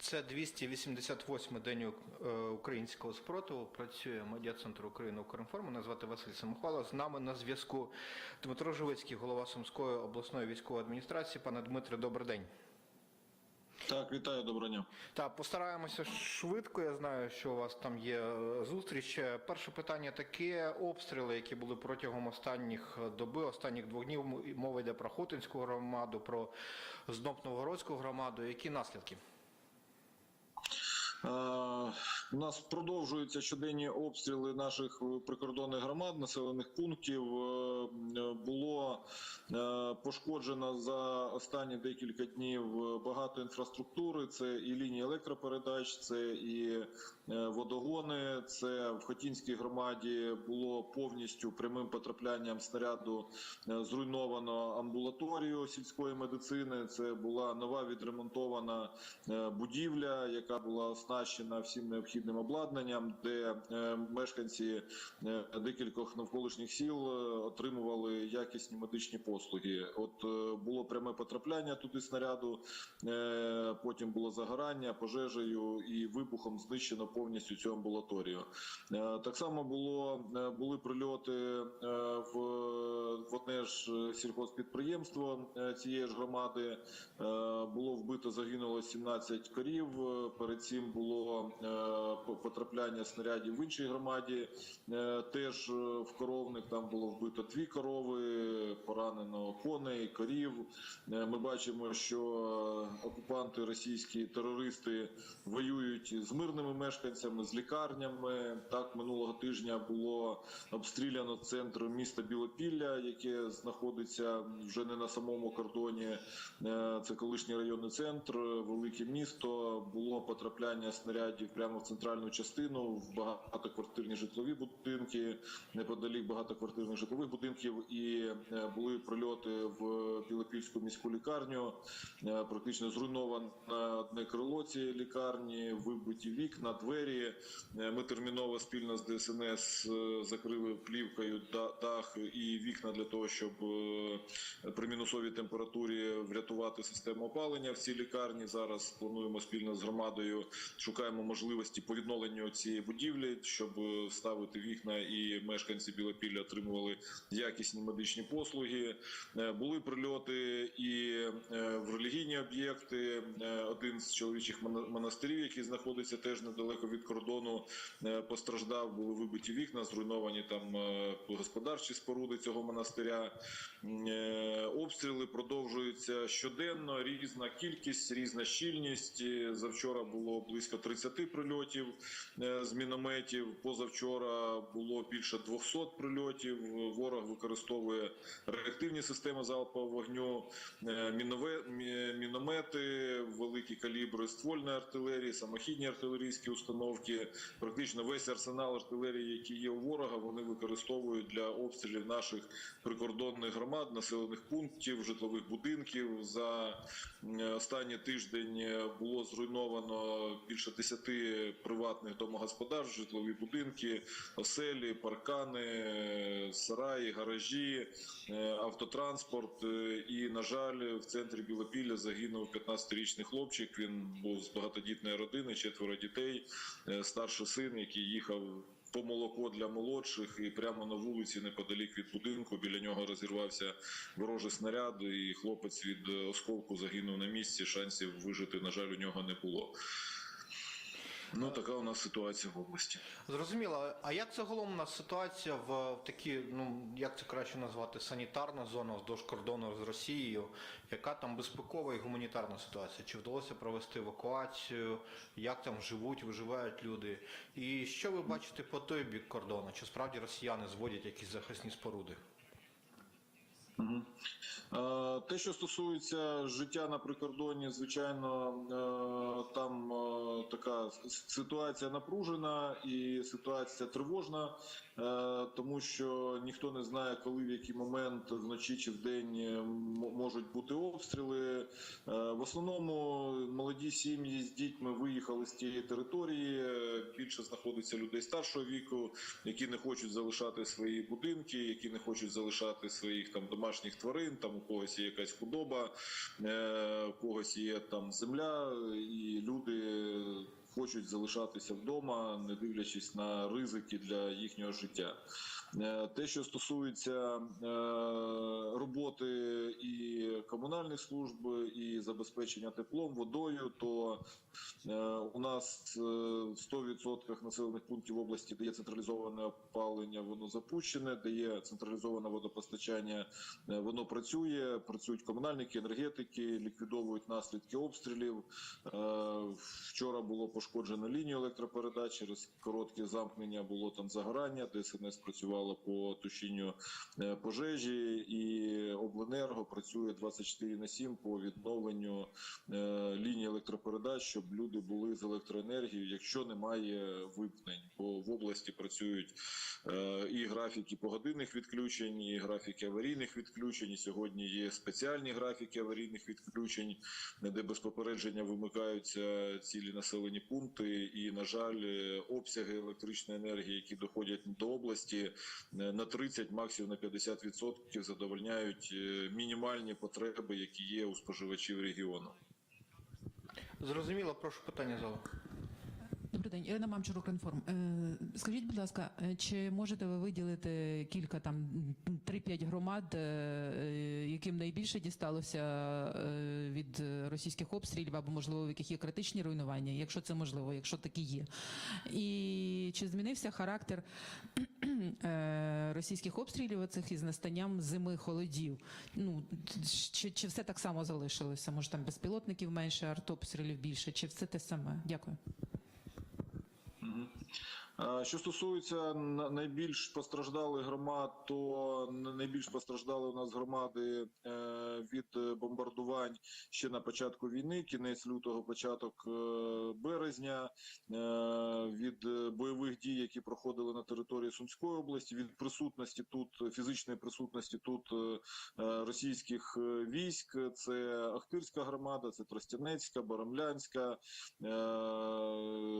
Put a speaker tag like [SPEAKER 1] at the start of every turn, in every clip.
[SPEAKER 1] Це 288 день е, українського спротиву. Працює медіа-центр України «Укрінформ». Мене звати Василь Самохвалов. З нами на зв'язку Дмитро Живицький, голова Сумської обласної військової адміністрації. Пане Дмитре, добрий день.
[SPEAKER 2] Так, вітаю, доброго дня.
[SPEAKER 1] Так, постараємося швидко. Я знаю, що у вас там є е, зустріч. Е, Перше питання таке: обстріли, які були протягом останніх доби, останніх двох днів. Мова йде про Хотинську громаду, про Знопновгородську громаду. Які наслідки?
[SPEAKER 2] Е, у нас продовжуються щоденні обстріли наших е, прикордонних громад, населених пунктів. Е, Було пошкоджено за останні декілька днів багато інфраструктури. Це і лінії електропередач, це і водогони. Це в Хотінській громаді було повністю прямим потраплянням снаряду е, зруйновано амбулаторію сільської медицини. Це була нова відремонтована е, будівля, яка була оснащена всім необхідним обладнанням, де е, мешканці е, декількох навколишніх сіл е, отримували якісні медичні послуги. От е, було пряме потрапляння туди снаряду, е, потім було загорання пожежею і вибухом знищено повністю цю амбулаторію. Е, Так само було е, були прильоти е, в, в одне ж сільхозпідприємство цієї ж громади. Було вбито, загинуло 17 корів. Перед цим було потрапляння снарядів в іншій громаді. Теж в коровник там було вбито дві корови, поранено коней, корів. Ми бачимо, що окупанти російські терористи воюють з мирними мешканцями, з лікарнями. Так минулого тижня було обстріляно центр міста Білопілля, яке знаходиться вже не на самому кордоні. Е, Це колишній районний центр, велике місто. Було потрапляння снарядів прямо в центральну частину, в багатоквартирні житлові будинки, неподалік багатоквартирних житлових будинків, і е, були прильоти в Білопільську міську лікарню. Е, Практично зруйноване одне крило цієї лікарні, вибиті вікна, двері. Е, Ми терміново спільно з ДСНС е, закрили плівкою да- дах і вікна для того, щоб е, при мінусовій температурі врятувати систему опалення в цій лікарні. Зараз плануємо спільно з громадою, шукаємо можливості по відновленню цієї будівлі, щоб ставити вікна і мешканці Білопілля отримували якісні медичні послуги. Були прильоти і в релігійні об'єкти. Один з чоловічих мона- монастирів, який знаходиться теж недалеко від кордону, е, постраждав. Були вибиті вікна, зруйновані там е, господарчі споруди цього монастиря. Е, Обстріли продовжуються щоденно. Різна кількість, різна щільність. Завчора було близько 30 прильотів з мінометів. Позавчора було більше 200 прильотів. Ворог використовує реактивні системи залпового вогню, міномети, великі калібри ствольної артилерії, самохідні артилерійські установки. Практично весь арсенал артилерії, який є у ворога, вони використовують для обстрілів наших прикордонних громад, населених пунктів, житлових будинків. За останній тиждень е, було зруйновано більше 10 приватних домогосподарств, житлові будинки, оселі, паркани, е, сараї, гаражі, е, автотранспорт. І, на жаль, в центрі Білопілля загинув 15-річний хлопчик. Він був з багатодітної родини, четверо дітей, старший син, який їхав. По молоко для молодших і прямо на вулиці, неподалік від будинку, біля нього розірвався ворожий снаряд, і хлопець від е, осколку загинув на місці. Шансів вижити, на жаль, у нього не було. Ну така у нас ситуація в області.
[SPEAKER 1] Зрозуміло. А як у нас ситуація в такій, ну як це краще назвати, санітарна зона вздовж кордону з Росією? Яка там безпекова і гуманітарна ситуація? Чи вдалося провести евакуацію? Як там живуть, виживають люди? І що ви бачите по той бік кордону? Чи справді росіяни зводять якісь захисні споруди?
[SPEAKER 2] Те, що стосується життя на прикордоні, звичайно, е, там е, така ситуація напружена і ситуація тривожна, е, тому що ніхто не знає, коли в який момент вночі чи вдень е, м- можуть бути обстріли. В основному молоді сім'ї з дітьми виїхали з тієї території. Більше знаходиться людей старшого віку, які не хочуть залишати свої будинки, які не хочуть залишати своїх там домашніх домашніх тварин, там у когось є якась худоба, е, у когось є там земля, і люди хочуть залишатися вдома, не дивлячись на ризики для їхнього життя. Е, Те, що стосується е, роботи і комунальних служб, і забезпечення теплом, водою, то е, у нас е, в 100% населених пунктів області, де є централізоване опалення, воно запущене, де є централізоване водопостачання, воно працює. Працюють комунальники, енергетики, ліквідовують наслідки обстрілів. Вчора було пошкоджено лінію електропередач через коротке замкнення. Було там загорання. ДСНС працювало по тушінню е, пожежі, і обленерго працює 24 на 7 по відновленню е, лінії електропередач, щоб люди були з електроенергією, якщо немає вимкнень. Бо в області працюють е, і графіки погодинних відключень, і графіки аварійних відключень. І сьогодні є спеціальні графіки аварійних відключень, де без попередження вимикаються цілі населені пункти. І, на жаль, обсяги електричної енергії, які доходять до області, е, на 30, максимум на 50% задовольняють е, мінімальні потреби, які є у споживачів регіону.
[SPEAKER 1] Зрозуміло, прошу питання залу.
[SPEAKER 3] Добрий день, Ірина Мамчур, Укрінформ. Е, Скажіть, будь ласка, е, чи можете ви виділити кілька там 3-5 громад, е, яким найбільше дісталося від російських обстрілів, або можливо в яких є критичні руйнування, якщо це можливо, якщо такі є? І чи змінився характер російських обстрілів оцих із настанням зими холодів? Ну чи, чи все так само залишилося? Може там безпілотників менше, артобстрілів більше, чи все те саме? Дякую.
[SPEAKER 2] Що стосується найбільш постраждалих громад, то найбільш постраждали у нас громади е, від е, бомбардувань ще на початку війни, кінець лютого, початок е, березня, від бойових дій, які проходили на території Сумської області, від присутності тут фізичної присутності тут російських військ. Це Ахтирська громада, це Тростянецька, Барамлянська,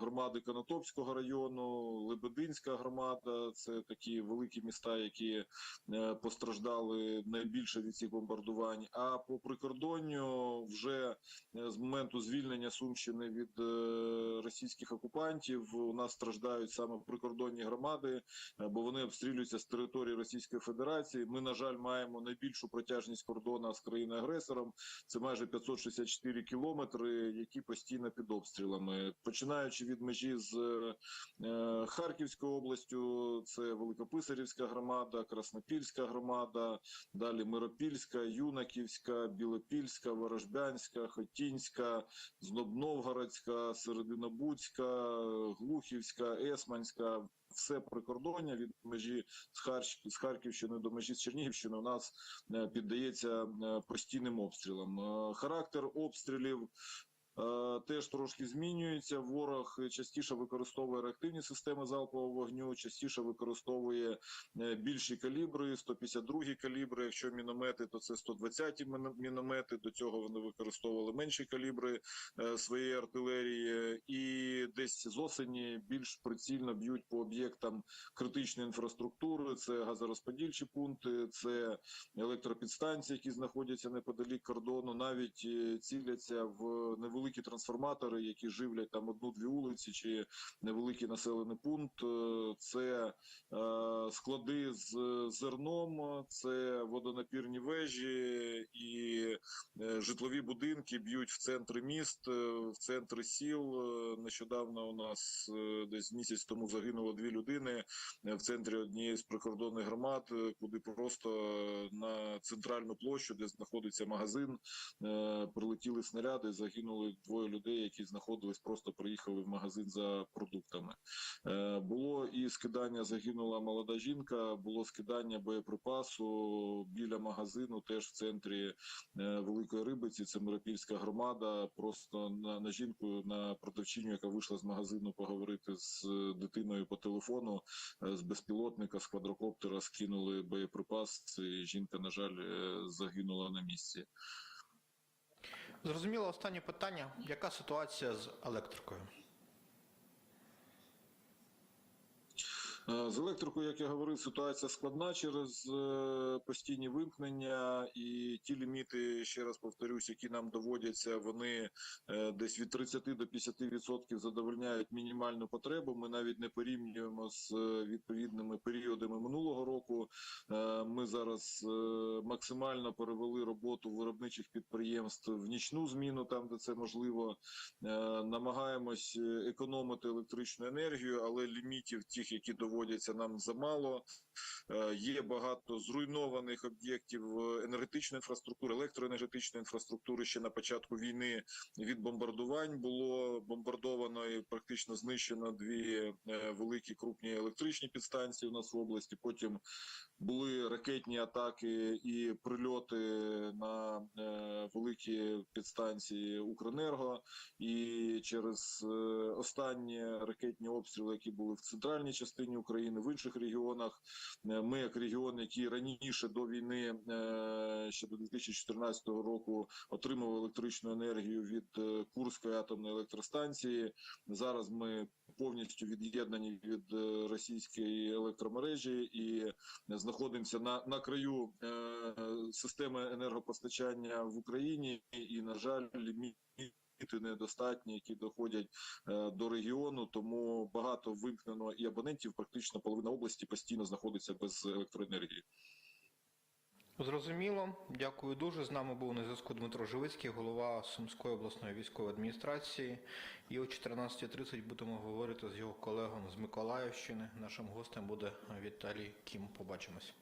[SPEAKER 2] громади Конотопського району, Лебединська громада. Це такі великі міста, які е, постраждали найбільше від цих бомбардувань. А по прикордонню вже е, з моменту звільнення Сумщини від е, російських окупантів у нас страждають саме прикордонні громади, бо вони обстрілюються з території Російської Федерації. Ми, на жаль, маємо найбільшу протяжність кордону з країною агресором. Це майже 564 кілометри, які постійно під обстрілами, починаючи від межі з Харківською областю, це Великописарівська громада, Краснопільська громада, далі Миропільська, Юнаківська, Білопільська, Ворожбянська, Хотінська, Знобновгородська, Серединобудська, Глухівська, Есманська. Все прикордоння від межі з, Харківщини до межі з Чернігівщини у нас е, піддається е, постійним обстрілам. Е, Характер обстрілів теж трошки змінюється. Ворог частіше використовує реактивні системи залпового вогню, частіше використовує е, більші калібри, 152 калібри. Якщо міномети, то це 120 міно- міномети. До цього вони використовували менші калібри е, своєї артилерії, і десь з осені більш прицільно б'ють по об'єктам критичної інфраструктури. Це газорозподільчі пункти, це електропідстанції, які знаходяться неподалік кордону. Навіть е, ціляться в невеликі трансформатори, які живлять там одну-дві вулиці чи невеликий населений пункт. Е, Це е, склади з зерном, це водонапірні вежі і е, житлові будинки б'ють в центри міст, в центри сіл. Нещодавно у нас десь місяць тому загинуло дві людини в центрі однієї з прикордонних громад, куди просто на центральну площу, де знаходиться магазин, прилетіли снаряди, загинули двоє людей, які знаходились, просто приїхали в магазин за продуктами. Е, Було і скидання, загинула молода жінка, було скидання боєприпасу біля магазину, теж в центрі е, Великої Рибиці. Це Миропільська громада. Просто на, на жінку, на продавчиню, яка вийшла з магазину поговорити з дитиною по телефону, е, з безпілотника, з квадрокоптера скинули боєприпас. І жінка, на жаль, е, загинула на місці.
[SPEAKER 1] Зрозуміло, останнє питання. Яка ситуація з електрикою?
[SPEAKER 2] З електрикою, як я говорив, ситуація складна через е, постійні вимкнення і ті ліміти, ще раз повторюсь, які нам доводяться, вони е, десь від 30 до 50% задовольняють мінімальну потребу. Ми навіть не порівнюємо з е, відповідними періодами минулого року. Е, Ми зараз е, максимально перевели роботу виробничих підприємств в нічну зміну, там де це можливо. Е, Намагаємось е, економити електричну енергію, але лімітів тих, які доводяться нам замало. Е, Є багато зруйнованих об'єктів е, енергетичної інфраструктури, електроенергетичної інфраструктури ще на початку війни від бомбардувань було бомбардовано і практично знищено дві е, великі крупні електричні підстанції у нас в області. Потім були ракетні атаки і прильоти на великі підстанції Укренерго. І через останні ракетні обстріли, які були в центральній частині України, в інших регіонах, е, ми, як регіон, який раніше до війни, е, ще до 2014 року, отримував електричну енергію від е, Курської атомної електростанції. Зараз ми повністю від'єднані від російської електромережі і знаходимося на, на краю системи енергопостачання в Україні. І, на жаль, ліміти недостатні, які доходять е, до регіону. Тому багато вимкнено і абонентів. Практично половина області постійно знаходиться без електроенергії.
[SPEAKER 1] Зрозуміло, дякую дуже. З нами був на зв'язку Дмитро Живицький, голова Сумської обласної військової адміністрації. І о 14.30 будемо говорити з його колегом з Миколаївщини. Нашим гостем буде Віталій Кім. Побачимось.